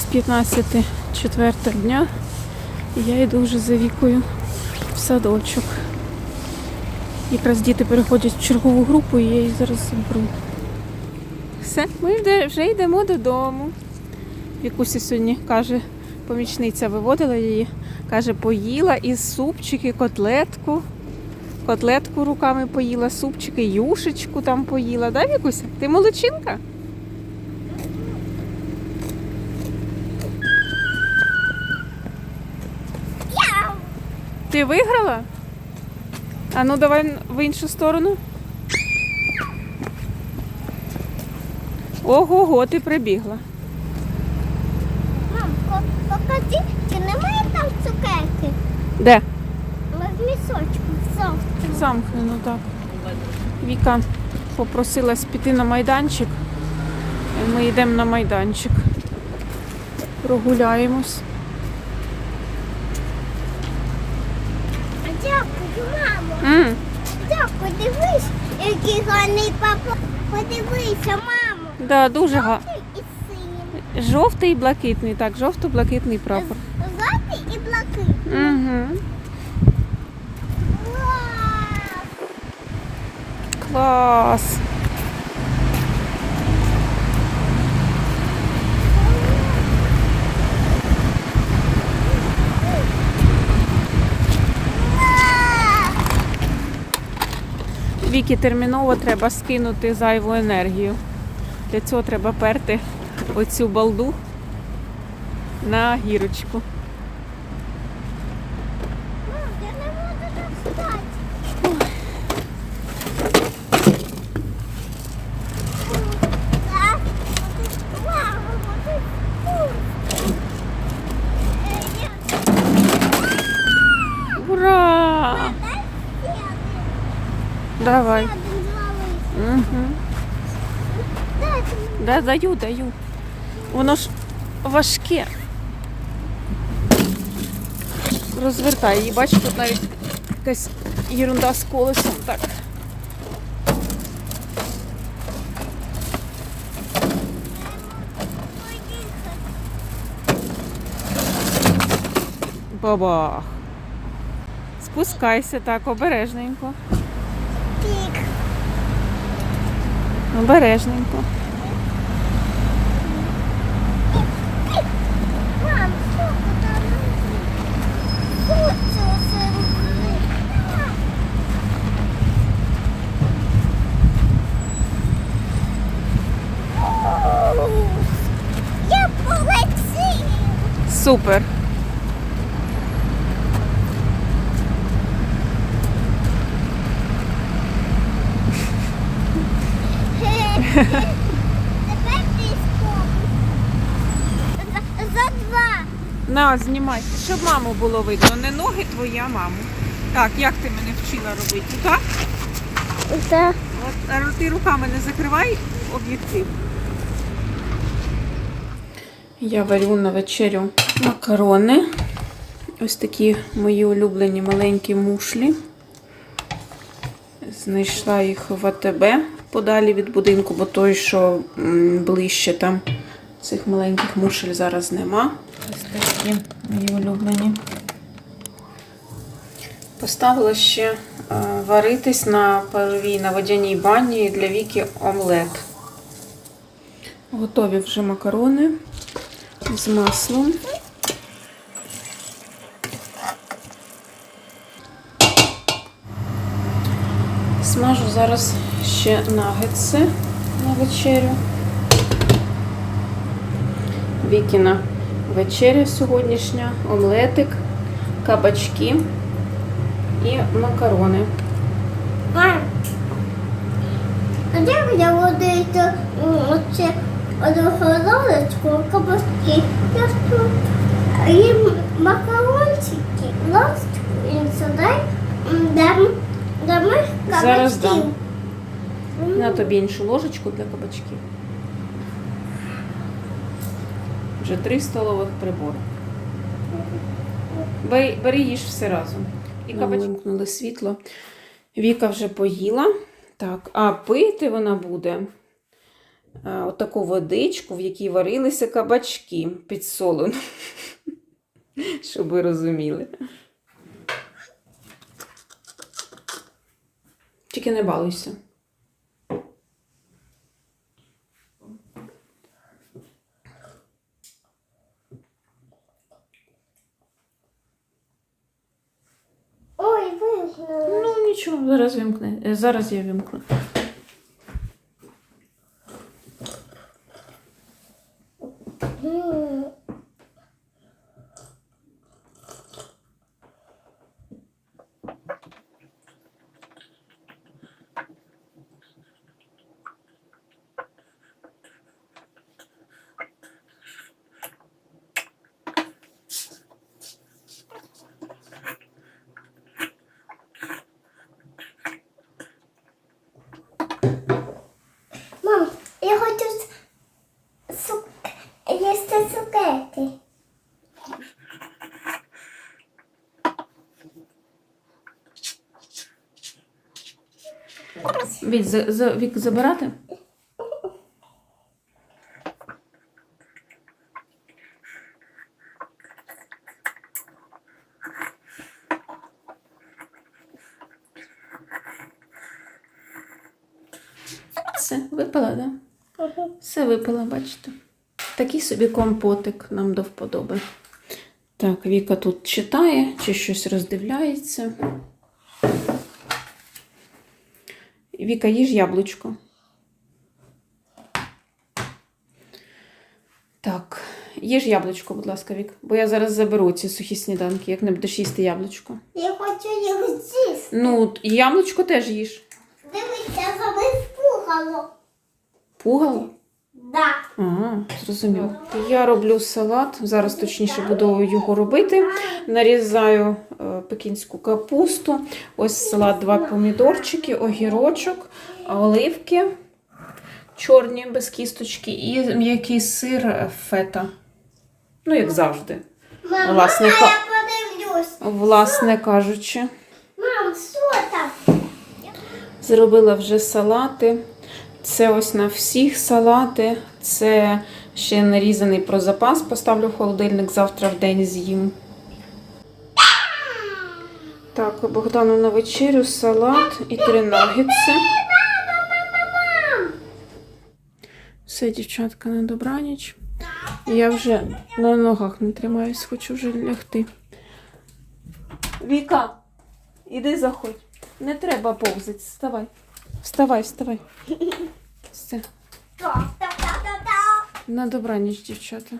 Зараз 15 четверта дня. І я йду вже за вікою в садочок. Якраз діти переходять в чергову групу і я їх зараз заберу. Все, ми вже- йдемо додому. Вікуся сьогодні каже, помічниця виводила її, каже, поїла із супчики, котлетку. Котлетку руками поїла, супчики, юшечку там поїла. Да, Вікуся? Ти молодчинка? Ти виграла? А ну давай в іншу сторону. Ого-го, ти прибігла. Мам, покажи, чи немає там цукерки? Де? В місочку, в софту. Замкнено так. Віка попросилась піти на майданчик. І Ми йдемо на майданчик. Прогуляємось. Мамо. mm. так, подивись, який гарний папа. Подивися, мамо. да, дуже гарно. І. Жовтий і блакитний, так, жовто-блакитний прапор. Жовтий і блакитний. Угу. Вау! Клас. Вікі терміново треба скинути зайву енергію. Для цього треба перти оцю балду на гірочку. Мам, я не можу так встати. Так, вау, вот тут. Е, я- Ура! Дай ще один. Давай. Угу. Да, даю, даю. Воно ж важке. Розвертай її, бачиш, тут навіть якась ерунда з колесом. Так. Бабах. Спускайся так, обережненько. Обережненько. Мам, там? Я полетів. Супер. Тепер ти. За, за два. На, знімай, щоб маму було видно. Не ноги твої, а маму. Так, як ти мене вчила робити? Так? Так. От а ти руками не закривай об'єктив. Я варю на вечерю макарони. Ось такі мої улюблені маленькі мушлі. Знайшла їх в АТБ подалі від будинку, бо той, що ближче там цих маленьких мушель зараз нема. Ось такі мої улюблені. Поставила ще е, варитись на паровій на водяній бані для віки омлет. Готові вже макарони з маслом. Смажу зараз ще нагетси на вечерю. Вікіна вечеря сьогоднішня, омлетик, кабачки і макарони. А як я водити оце одну кабачки? Я тут їм макарончики, ластку і сюди дам, дамо. Зараз дам. На тобі іншу ложечку для кабачків. Вже три столових прибори. Бери, бери їж все разом. І кабачки. Вимкнули світло. Віка вже поїла. Так, а пити вона буде е, отаку водичку, в якій варилися кабачки підсолено. Щоб ви розуміли. Тільки не балуйся. Ой, вимкнула. Ну нічого, зараз вимкне. Е, Зараз я вимкну. М. Мам, я хочу с- сук... їсти цукерки. Вік, за, за, Вік забирати? Все, випила? Да? Все випила, бачите. Такий собі компотик нам до вподоби. Так, Віка тут читає чи щось роздивляється. Віка, їж яблучко. Так, їж яблучко, будь ласка, Вік. Бо я зараз заберу ці сухі сніданки, як не будеш їсти яблучко. Я хочу їх з'їсти. Ну, яблучко теж їж. Дивіться, забив пугало. Пугало? Да. Ага, зрозуміло. Я роблю салат, зараз точніше буду його робити. Нарізаю е, пекінську капусту. Ось салат, два помідорчики, огірочок, оливки чорні без кісточки і м'який сир фета. Ну, як завжди, Мама, Власне, я подивлюсь. власне кажучи. Мам, що там? Зробила вже салати. Це ось на всіх салати. Це ще нарізаний про запас. Поставлю в холодильник завтра в день з'їм. Так, Богдану на вечерю салат і три нагетси. Все, дівчатка, на добраніч. Я вже на ногах не тримаюсь, хочу вже лягти. Віка, іди заходь. Не треба повзати. Вставай. Вставай, вставай. Все. Так, так, так, так, так. На добраніч, дівчата.